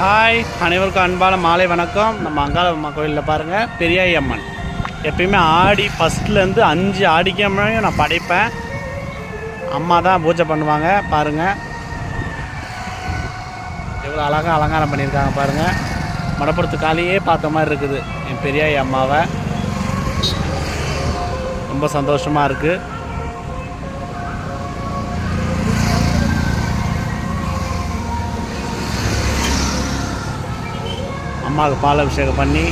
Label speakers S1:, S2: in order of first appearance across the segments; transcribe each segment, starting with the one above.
S1: Hi அனைவருக்கும் அன்பான மாலை வணக்கம். நம்ம அங்காள அம்மா கோயிலில் பாருங்கள் பெரியாய் அம்மன். எப்பயுமே ஆடி ஃபஸ்ட்லேருந்து அஞ்சு ஆடிக்கிழமையும் நான் படைப்பேன். அம்மா தான் பூஜை பண்ணுவாங்க பாருங்கள் எவ்வளோ அழகாக அலங்காரம் பண்ணியிருக்காங்க பாருங்கள் மடப்புறத்து காலையே பார்த்த மாதிரி இருக்குது என் பெரியாயி அம்மாவை. ரொம்ப சந்தோஷமாக இருக்குது அம்மாவுக்கு பால் அபிஷேகம் பண்ணி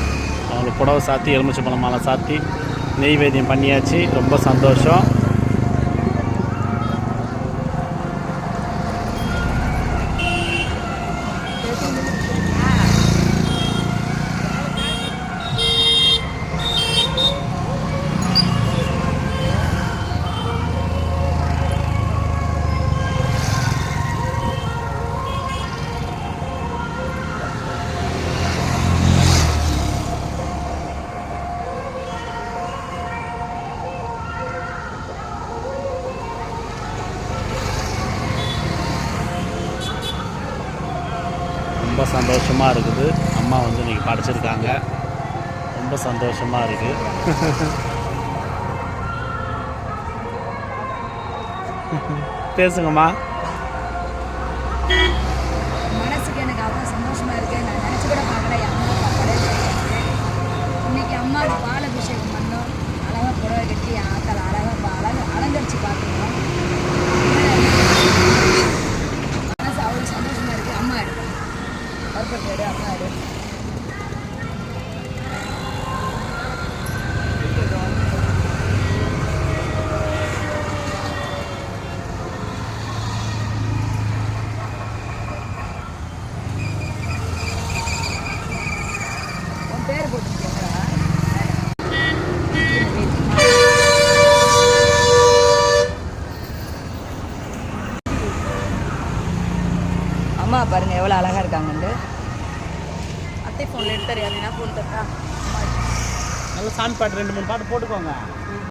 S1: அவங்களுக்கு புடவை சாத்தி எலுமிச்சை பழம் மாலை சாத்தி நெய்வேத்தியம் பண்ணியாச்சு ரொம்ப சந்தோஷம் ரொம்ப சந்தோஷமாக இருக்குது. அம்மா வந்து இன்றைக்கி படைச்சிருக்காங்க. ரொம்ப சந்தோஷமாக இருக்குது பேசுங்கம்மா.
S2: மனசுக்கு எனக்கு அவ்வளோ சந்தோஷமாக இருக்குது நான் நினச்சி கூட பார்க்குறேன் அம்மா இன்னைக்கு அம்மா அம்மா உன் பேர் அம்மா பாருங்க எவ்வளோ அழகா இருக்காங்கண்டு
S3: ஃபோனில் எடுத்தாரு அது என்ன ஃபோன் தட்டா
S1: நல்ல சாமி பாட்டு ரெண்டு மூணு பாட்டு போட்டுக்கோங்க.